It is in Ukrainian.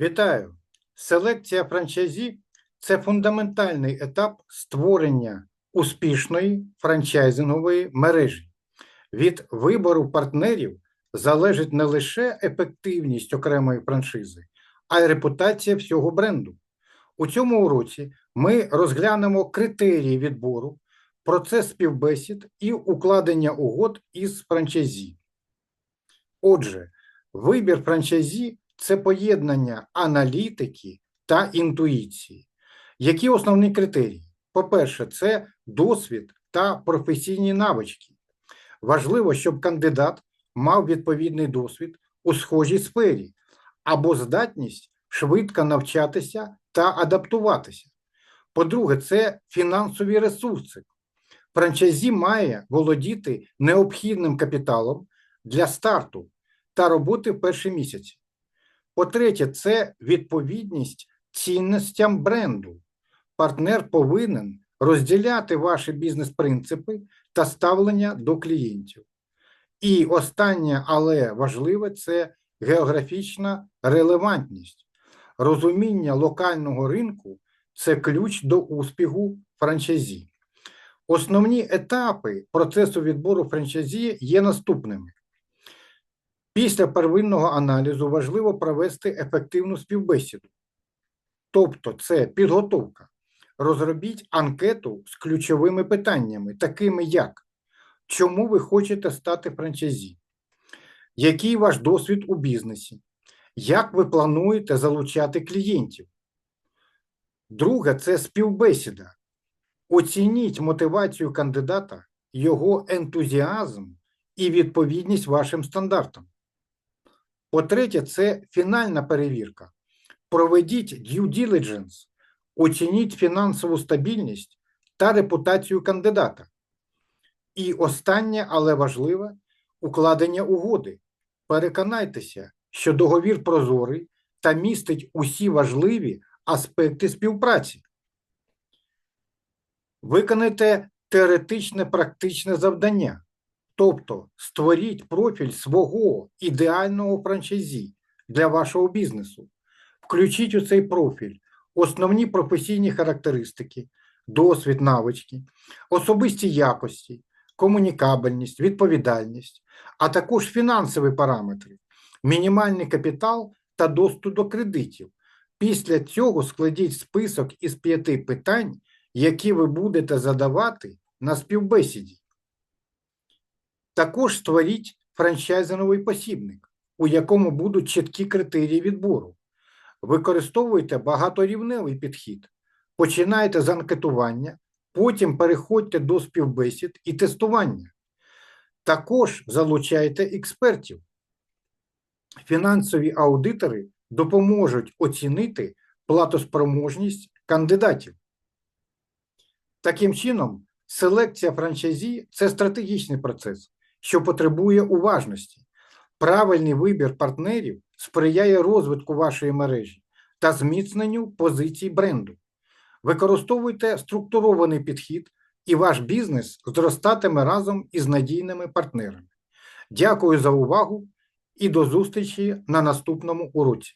Вітаю! Селекція франчайзі це фундаментальний етап створення успішної франчайзингової мережі. Від вибору партнерів залежить не лише ефективність окремої франшизи, а й репутація всього бренду. У цьому уроці ми розглянемо критерії відбору, процес співбесід і укладення угод із франчайзі. Отже, вибір франчайзі це поєднання аналітики та інтуїції. Які основні критерії? По-перше, це досвід та професійні навички. Важливо, щоб кандидат мав відповідний досвід у схожій сфері або здатність швидко навчатися та адаптуватися. По-друге, це фінансові ресурси. Франчайзі має володіти необхідним капіталом для старту та роботи в перші місяці. По-третє, це відповідність цінностям бренду. Партнер повинен розділяти ваші бізнес-принципи та ставлення до клієнтів. І останнє, але важливе, це географічна релевантність. Розуміння локального ринку це ключ до успіху франчайзі. Основні етапи процесу відбору франчайзі є наступними. Після первинного аналізу важливо провести ефективну співбесіду. Тобто, це підготовка. Розробіть анкету з ключовими питаннями, такими як чому ви хочете стати франчайзі? Який ваш досвід у бізнесі? Як ви плануєте залучати клієнтів? Друге це співбесіда. Оцініть мотивацію кандидата, його ентузіазм і відповідність вашим стандартам. По-третє, це фінальна перевірка. Проведіть due diligence, оцініть фінансову стабільність та репутацію кандидата. І останнє, але важливе укладення угоди. Переконайтеся, що договір прозорий та містить усі важливі аспекти співпраці. Виконайте теоретичне практичне завдання. Тобто створіть профіль свого ідеального франчайзі для вашого бізнесу. Включіть у цей профіль основні професійні характеристики, досвід, навички, особисті якості, комунікабельність, відповідальність, а також фінансові параметри, мінімальний капітал та доступ до кредитів. Після цього складіть список із п'яти питань, які ви будете задавати на співбесіді. Також створіть франчайзинговий посібник, у якому будуть чіткі критерії відбору. Використовуйте багаторівневий підхід. Починайте з анкетування, потім переходьте до співбесід і тестування. Також залучайте експертів. Фінансові аудитори допоможуть оцінити платоспроможність кандидатів. Таким чином, селекція франчайзі це стратегічний процес, що потребує уважності. Правильний вибір партнерів сприяє розвитку вашої мережі та зміцненню позицій бренду. Використовуйте структурований підхід, і ваш бізнес зростатиме разом із надійними партнерами. Дякую за увагу і до зустрічі на наступному уроці.